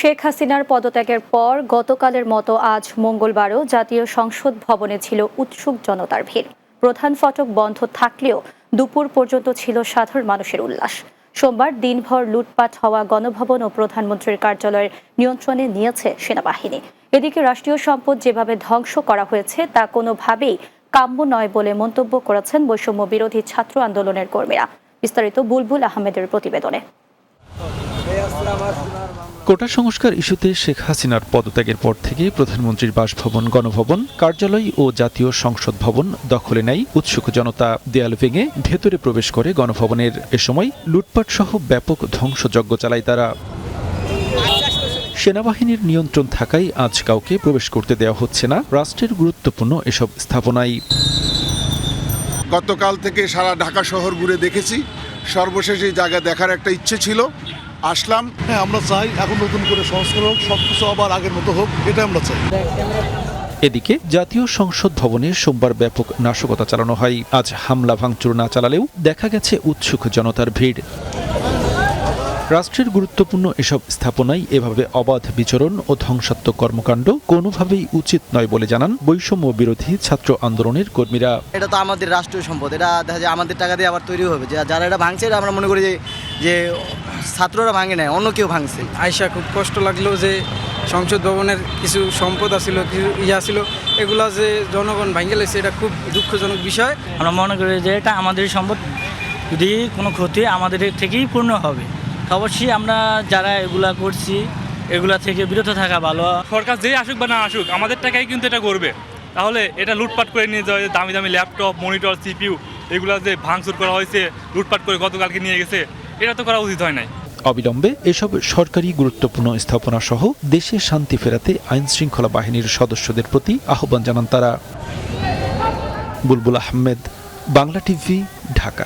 শেখ হাসিনার পদত্যাগের পর গতকালের মতো আজ মঙ্গলবারও জাতীয় সংসদ ভবনে ছিল উৎসুক জনতার ভিড়। প্রধান ফটক বন্ধ থাকলেও দুপুর পর্যন্ত ছিল সাধারণ মানুষের উল্লাস। সোমবার দিনভর লুটপাট হওয়া গণভবন ও প্রধানমন্ত্রীর কার্যালয়ের নিয়ন্ত্রণে নিয়েছে সেনাবাহিনী। এদিকে রাষ্ট্রীয় সম্পদ যেভাবে ধ্বংস করা হয়েছে, তা কোনোভাবেই কাম্য নয় বলে মন্তব্য করেছেন বৈষম্য বিরোধী ছাত্র আন্দোলনের কর্মীরা। বিস্তারিত বুলবুল আহমেদের প্রতিবেদনে। কোটা সংস্কার ইস্যুতে শেখ হাসিনার পদত্যাগের পর থেকে প্রধানমন্ত্রীর বাসভবন, গণভবন, কার্যালয় ও জাতীয় সংসদ ভবন দখলে নেয় উৎসুক জনতা। দেয়াল ভেঙে ভেতরে প্রবেশ করে গণভবনের এ সময় লুটপাট সহ ব্যাপক ধ্বংসযজ্ঞ চালায় তারা। সেনাবাহিনীর নিয়ন্ত্রণ থাকায় আজ কাউকে প্রবেশ করতে দেওয়া হচ্ছে না রাষ্ট্রের গুরুত্বপূর্ণ এসব স্থাপনায়। গতকাল থেকে সারা ঢাকা শহর ঘুরে দেখেছি। সর্বশেষ এই জায়গা দেখার একটা ইচ্ছে ছিল। আসলাম। হ্যাঁ আমরা চাই এখন নতুন করে সংস্কার হোক সব কিছু আবার আগের মতো হোক এটা আমরা চাই। এদিকে জাতীয় সংসদ ভবনে সোমবার ব্যাপক নাশকতা চালানো হয়। আজ হামলা ভাঙচুর না চালালেও দেখা গেছে উৎসুক জনতার ভিড়। রাষ্ট্রের গুরুত্বপূর্ণ এসব স্থাপনায় এভাবে অবাধ বিচরণ ও ধ্বংসাত্মক কর্মকাণ্ড কোনোভাবেই উচিত নয় বলে জানান বৈষম্য বিরোধী ছাত্র আন্দোলনের কর্মীরা। এটা তো আমাদের রাষ্ট্রীয় সম্পদ। এটা দেখা যায় আমাদের টাকা দিয়ে আবার তৈরি হবে। যারা এটা ভাঙছে এটা আমরা মনে করি যে যে ছাত্ররা ভাঙে নেয় অন্য কেউ ভাঙছে। আইসা খুব কষ্ট লাগল যে সংসদ ভবনের কিছু সম্পদ আছিল কিছু ইয়া ছিল এগুলো যে জনগণ ভাঙে লাগছে এটা খুব দুঃখজনক বিষয়। আমরা মনে করি যে এটা আমাদের সম্পদ যদি কোনো ক্ষতি আমাদের থেকেই পূর্ণ হবে। অবশ্যই আমরা যারা এগুলা করছি এগুলা থেকে বিরত থাকা ভালো। সরকার যেই আসুক বা না আসুক আমাদের টাকাই কিন্তু এটা করবে। তাহলে এটা লুটপাট করে নিয়ে যাওয়া দামি দামি ল্যাপটপ মনিটর সিপিউ এগুলো যে ভাঙচুর করা হয়েছে লুটপাট করে গতকালকে নিয়ে গেছে এটা তো করা উচিত হয় নাই। অবিলম্বে এসব সরকারি গুরুত্বপূর্ণ স্থাপনা সহ দেশে শান্তি ফেরাতে আইন শৃঙ্খলা বাহিনীর সদস্যদের প্রতি আহ্বান জানান তারা। বুলবুল আহমেদ, বাংলা টিভি, ঢাকা।